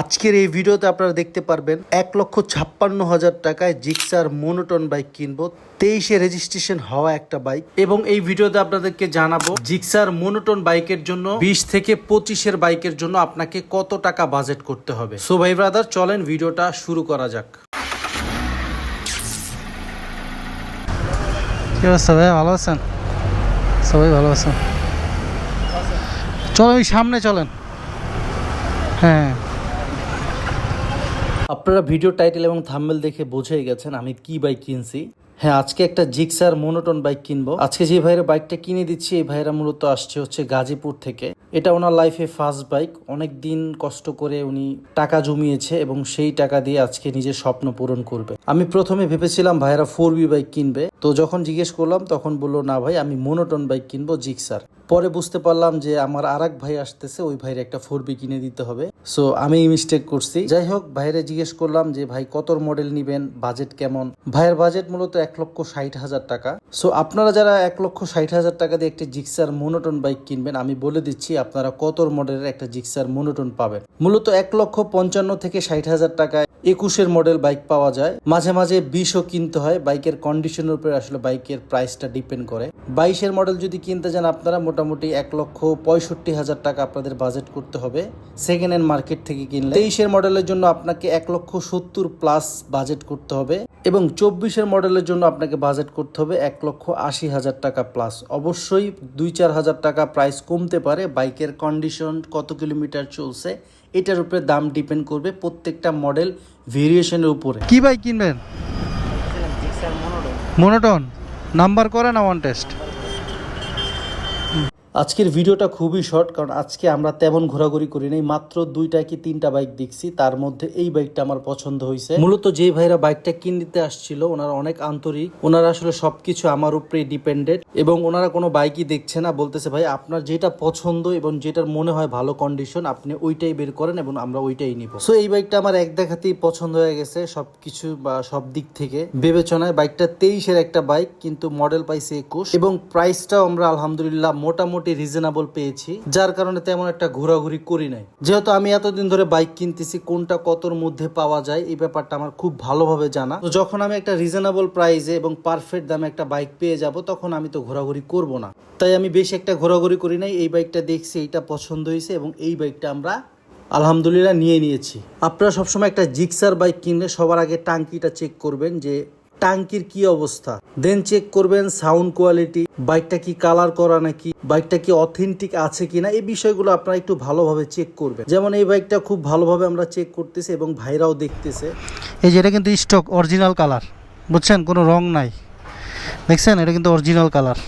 আজকের এই ভিডিওতে আপনারা দেখতে পারবেন এক লক্ষ ছাপ্পান্ন হাজার টাকায় জিক্সার মোনোটন বাইক কিনবো। তেইশে রেজিস্ট্রেশন হওয়া একটা বাইক। এবং এই ভিডিওতে আপনাদেরকে জানাব জিক্সার মোনোটন বাইকের জন্য, বিশ থেকে পঁচিশের বাইকের জন্য আপনাকে কত টাকা বাজেট করতে হবে। সো ভাই ব্রাদার চলেন ভিডিওটা শুরু করা যাক। ভালো আছেন? সবাই ভালো আছেন? চলো ওই সামনে চলেন। হ্যাঁ। আপনারা ভিডিও টাইটেল এবং থাম্বেল দেখে বুঝেই গেছেন আমি কি বাইক কিনছি। হ্যাঁ আজকে একটা জিক্সার মোনোটন বাইক কিনবো। আজকে যে ভাইয়ের বাইকটা কিনে দিচ্ছি, এই ভাইয়েরা মূলত আসছে হচ্ছে গাজীপুর থেকে। এটা ওনার লাইফে ফার্স্ট বাইক অনেক দিন কষ্ট করে উনি টাকা জমিয়েছে এবং সেই টাকা দিয়ে আজকে নিজের স্বপ্ন পূরণ করবে। আমি প্রথমে ভেবেছিলাম ভাইয়েরা ফোর বাইক কিনবে। তো যখন জিজ্ঞেস করলাম, তখন বলল, না ভাই, আমি মোনোটন বাইক কিনবো জিক্সার পরে বুঝতে পারলাম যে আমার আর ভাই আসতেছে, ওই ভাইয়ের একটা ফোর বি কিনে দিতে হবে। সো আমি মিস্টেক করছি। যাই হোক ভাইরে জিজ্ঞেস করলাম যে, ভাই, কত মডেল নিবেন? বাজেট কেমন? ভাইয়ের বাজেট মূলত এক লক্ষ ষাট হাজার টাকা। সো আপনারা যারা এক লক্ষ ষাট হাজার টাকা দিয়ে একটি জিক্সার মোনোটন বাইক কিনবেন, আমি বলে দিচ্ছি, আপনারা কত মডেলের একটা জিক্সার মোনোটন পাবেন। মূলত এক লক্ষ পঞ্চান্ন থেকে ষাট হাজার টাকায় একুশের মডেল বাইক পাওয়া যায়। মাঝে মাঝে বিশও কিনতে হয়। বাইকের কন্ডিশনের উপরে আসলে বাইকের প্রাইসটা ডিপেন্ড করে। বাইশের মডেল যদি কিনতে যান আপনারা, মোটামুটি এক লক্ষ পঁয়ষট্টি হাজার টাকা আপনাদের বাজেট করতে হবে সেকেন্ড হ্যান্ড মার্কেট থেকে কিনলে। তেইশের মডেলের জন্য আপনাকে এক লক্ষ সত্তর প্লাস বাজেট করতে হবে এবং চব্বিশের মডেলের জন্য আপনাকে বাজেট করতে হবে এক লক্ষ আশি হাজার টাকা প্লাস অবশ্যই দুই চার হাজার টাকা প্রাইস কমতে পারে। বাইকের কন্ডিশন কত কিলোমিটার চলছে এটার উপরে দাম ডিপেন্ড করবে প্রত্যেকটা মডেল ভেরিয়েশনের উপরে। কি ভাই কিনবেন? মনোটন নাম্বার করে না ওয়ান টেস্ট আজকের ভিডিওটা খুবই শর্ট, কারণ আজকে আমরা তেমন ঘোরাঘুরি করি নাই। মাত্র দুইটা কি তিনটা বাইক দেখছি, তার মধ্যে এই বাইকটা আমার পছন্দ হয়েছে মূলত যে ভাইরা বাইকটা কিনতে আসছিল, ওনারা অনেক আন্তরিক। ওনারা আসলে সবকিছু আমার উপরে ডিপেন্ডেড, এবং ওনারা কোনো বাইকই দেখছে না। বলতেছে, ভাই, আপনার যেটা পছন্দ এবং যেটার মনে হয় ভালো কন্ডিশন আপনি ওইটাই বের করেন এবং আমরা ওইটাই নিব। সো এই বাইকটা আমার এক দেখাতেই পছন্দ হয়ে গেছে সবকিছু বা সব দিক থেকে। বিবেচনায় বাইকটা তেইশের একটা বাইক, কিন্তু মডেল পাইছে একুশ, এবং প্রাইসটাও আমরা আলহামদুলিল্লাহ মোটামুটি রিজনেবল পেয়েছি, যার কারণে তেমন একটা ঘোরাঘুরি করি নাই। যেহেতু আমি এতদিন ধরে বাইক কিনতেছি, কোনটা কতর মধ্যে পাওয়া যায়, এই ব্যাপারটা আমার খুব ভালোভাবে জানা। তো যখন আমি একটা রিজনেবল প্রাইসে এবং পারফেক্ট দামে একটা বাইক পেয়ে যাব, তখন আমি তো ঘোরাঘুরি করব না। তাই আমি বেশি একটা ঘোরাঘুরি করি নাই, এই বাইকটা দেখছি, এইটা পছন্দ হয়েছে এবং এই বাইকটা আমরা আলহামদুলিল্লাহ নিয়ে নিয়েছি। আপনারা সবসময় একটা জিক্সার বাইক কিনলে সবার আগে টাঙ্কিটা চেক করবেন যে টাঙ্কির কি অবস্থা? দেন চেক করবেন সাউন্ড কোয়ালিটি বাইকটা কি কালার করা নাকি বাইকটা কি অথেন্টিক আছে কিনা এই বিষয়গুলো আপনারা একটু ভালোভাবে চেক করবেন। যেমন এই বাইকটা খুব ভালোভাবে আমরা চেক করতেছি এবং ভাইরাও দেখতেছে। এই যে এটা কিন্তু স্টক অরিজিনাল কালার বুঝছেন? কোনো রং নাই। দেখছেন? এটা কিন্তু অরিজিনাল কালার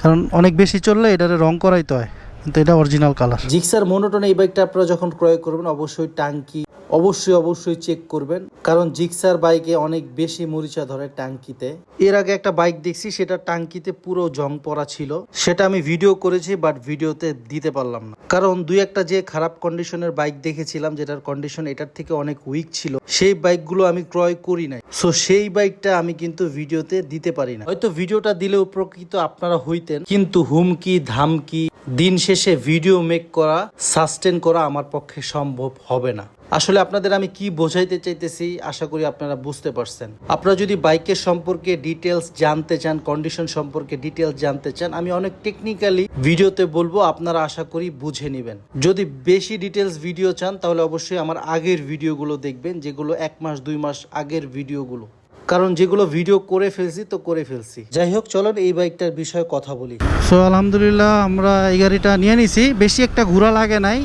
কারণ অনেক বেশি চললে এটারে রং করাই তো হয় কিন্তু এটা অরিজিনাল কালার জিক্সার মোনোটন এই বাইকটা আপনারা যখন ক্রয় করবেন অবশ্যই টাঙ্কি অবশ্যই অবশ্যই চেক করবেন। কারণ জিক্সার বাইকে অনেক বেশি মরিচা ধরে টাঙ্কিতে এর আগে একটা বাইক দেখছি, সেটা টাঙ্কিতে পুরো জং পড়া ছিল। সেটা আমি ভিডিও করেছি বাট ভিডিওতে দিতে পারলাম না। কারণ দুই একটা যে খারাপ কন্ডিশনের বাইক দেখেছিলাম, যেটার কন্ডিশন এটার থেকে অনেক উইক ছিল, সেই বাইকগুলো আমি ক্রয় করি নাই। সো সেই বাইকটা আমি কিন্তু ভিডিওতে দিতে পারি না। হয়তো ভিডিওটা দিলেও উপকৃত আপনারা হইতেন, কিন্তু হুমকি, ধামকি দিন শেষে ভিডিও মেক করা সাস্টেন করা আমার পক্ষে সম্ভব হবে না। আসলে আপনাদের আমি কি বোঝাইতে চাইতেছি, আশা করি আপনারা বুঝতে পারছেন। আপনারা যদি বাইকের সম্পর্কে ডিটেলস জানতে চান কন্ডিশন সম্পর্কে ডিটেলস জানতে চান, আমি অনেক টেকনিক্যালি ভিডিওতে বলব, আপনারা আশা করি বুঝে নেবেন। যদি বেশি ডিটেলস ভিডিও চান, তাহলে অবশ্যই আমার আগের ভিডিওগুলো দেখবেন, যেগুলো এক মাস, দুই মাস আগের ভিডিওগুলো কারণ যেগুলো ভিডিও করে ফেলছি তো করে ফেলছি। যাই হোক চলেন এই বাইকটার বিষয়ে কথা বলি। সো আলহামদুলিল্লাহ আমরা এই গাড়িটা নিয়ে নিছি। বেশি একটা ঘোরা লাগে নাই।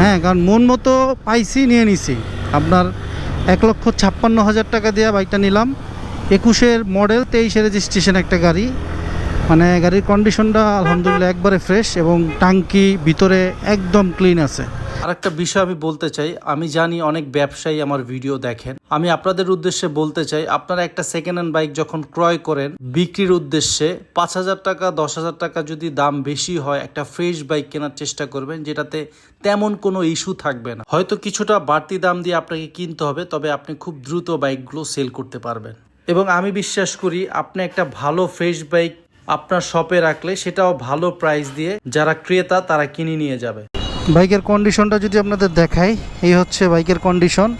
হ্যাঁ কারণ মন মতো পাইছি নিয়ে নিছি। আপনার এক লক্ষ ছাপ্পান্ন হাজার টাকা দিয়ে বাইকটা নিলাম। একুশের মডেল তেইশে রেজিস্ট্রেশন একটা গাড়ি। মানে গাড়ির কন্ডিশনটা আলহামদুলিল্লাহ একবারে ফ্রেশ এবং টাঙ্কি ভিতরে একদম ক্লিন আছে। আর একটা বিষয় আমি বলতে চাই, আমি জানি অনেক ব্যবসায়ী আমার ভিডিও দেখেন। আমি আপনাদের উদ্দেশ্যে বলতে চাই, আপনারা একটা সেকেন্ড হ্যান্ড বাইক যখন ক্রয় করেন, বিক্রির উদ্দেশ্যে পাঁচ হাজার টাকা, দশ হাজার টাকা যদি দাম বেশি হয়, একটা ফ্রেশ বাইক কেনার চেষ্টা করবেন, যেটাতে তেমন কোনো ইস্যু থাকবে না। হয়তো কিছুটা বাড়তি দাম দিয়ে আপনাকে কিনতে হবে, তবে আপনি খুব দ্রুত বাইকগুলো সেল করতে পারবেন। এবং আমি বিশ্বাস করি, আপনি একটা ভালো ফ্রেশ বাইক আপনার শপে রাখলে, সেটাও ভালো প্রাইস দিয়ে যারা ক্রেতা, তারা কিনে নিয়ে যাবে। বাইকের কন্ডিশনটা যদি আপনাদের দেখাই, এই হচ্ছে বাইকের কন্ডিশন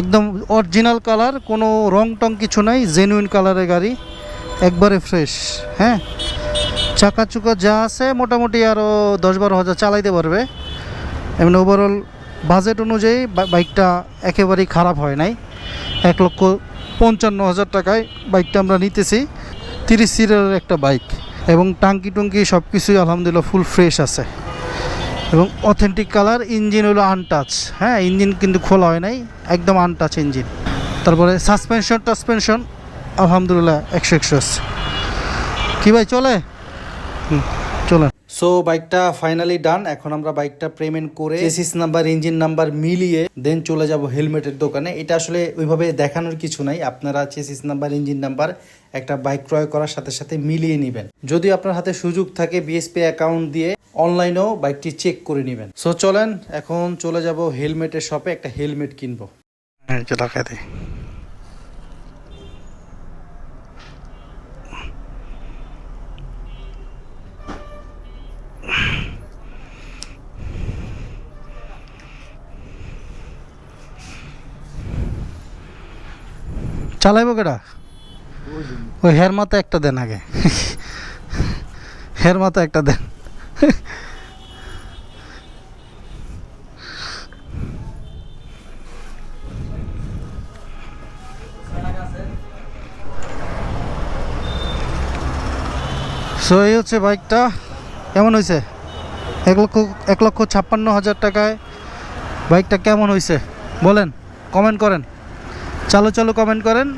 একদম অরিজিনাল কালার কোনো রং টং কিছু নাই জেনুইন কালারের গাড়ি, একবারে ফ্রেশ হ্যাঁ? চাকা চুকা যা আছে, মোটামুটি আরও দশ বারো হাজার চালাইতে পারবে। এমনি ওভারঅল বাজেট অনুযায়ী বাইকটা একেবারেই খারাপ হয় নাই। এক লক্ষ পঞ্চান্ন হাজার টাকায় বাইকটা আমরা নিতেছি। তিরিশ সিটের একটা বাইক এবং টাঙ্কি টুঙ্কি সব কিছুই আলহামদুলিল্লাহ ফুল ফ্রেশ আছে। এবং অথেন্টিক কালার ইঞ্জিন হলো আনটাচ হ্যাঁ ইঞ্জিন কিন্তু খোলা হয় নাই, একদম আনটাচ ইঞ্জিন তারপরে সাসপেনশন টাসপেনশন আলহামদুলিল্লাহ, একশো একশো। কী ভাই, চলে? হুম চলে সো বাইকটা ফাইনালি ডান এখন আমরা বাইকটা পেমেন্ট করে চেসিস নাম্বার ইঞ্জিন নাম্বার মিলিয়ে দেন চলে যাব হেলমেটের দোকানে। এটা আসলে ওইভাবে দেখানোর কিছু নাই। আপনারা চেসিস নাম্বার ইঞ্জিন নাম্বার একটা বাইক ক্রয় করার সাথে সাথে মিলিয়ে নেবেন। যদি আপনার হাতে সুযোগ থাকে বিএসপি অ্যাকাউন্ট দিয়ে অনলাইনেও বাইকটি চেক করে নেবেন। সো চলেন, এখন চলে যাব হেলমেটের শপে একটা হেলমেট কিনবো। হ্যাঁ চলো চালাইবো কেটা ওই হের মাথা একটা দেন আগে। হের মাথা একটা দেন। সো এই হচ্ছে বাইকটা। কেমন হয়েছে এক লক্ষ এক লক্ষ ছাপ্পান্ন হাজার টাকায় বাইকটা কেমন হয়েছে বলেন কমেন্ট করেন। চালু, চলো কমেন্ট করেন।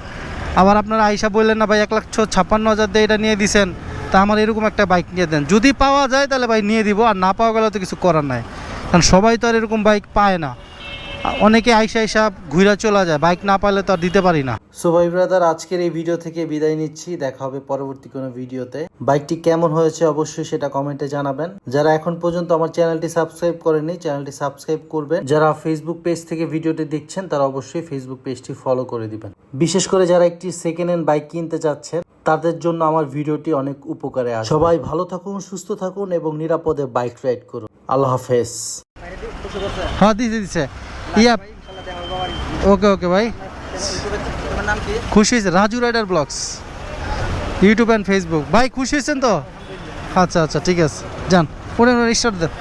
আবার আপনারা আইসা বললেন না ভাই, এক লাখ ছাপ্পান্ন হাজার দিয়ে এটা নিয়ে দিছেন, তা আমার এরকম একটা বাইক নিয়ে দেন। যদি পাওয়া যায় তাহলে ভাই নিয়ে দিব, আর না পাওয়া গেলে তো কিছু করার নাই। কারণ সবাই তো আর এরকম বাইক পায় না। অনেকে আইসা আইসা ঘুরা চলে যায় বাইক না পাইলে তো আর দিতে পারি না। সো ভাই ব্রাদার আজকের এই ভিডিও থেকে বিদায় নিচ্ছি। দেখা হবে পরবর্তী কোনো ভিডিওতে বাইকটি কেমন হয়েছে অবশ্যই সেটা কমেন্টে জানাবেন। যারা এখন পর্যন্ত আমার চ্যানেলটি সাবস্ক্রাইব করেনি চ্যানেলটি সাবস্ক্রাইব করবেন। যারা ফেসবুক পেজ থেকে ভিডিওটি দেখছেন তারা অবশ্যই ফেসবুক পেজটি ফলো করে দিবেন। বিশেষ করে যারা একটি সেকেন্ড হ্যান্ড বাইক কিনতে চাচ্ছেন তাদের জন্য আমার ভিডিওটি অনেক উপকারে আসে সবাই ভালো থাকুন সুস্থ থাকুন এবং নিরাপদে বাইক রাইড করুন। আল্লাহ হাফেজ। হ্যাঁ দিছে দিছে। ইয়া। ওকে ওকে ভাই। খুশি হয়েছে। Raju rider blogs. YouTube and Facebook ভাই, খুশি হয়েছেন তো? আচ্ছা আচ্ছা ঠিক আছে। যান ওটা স্টার্ট দেন।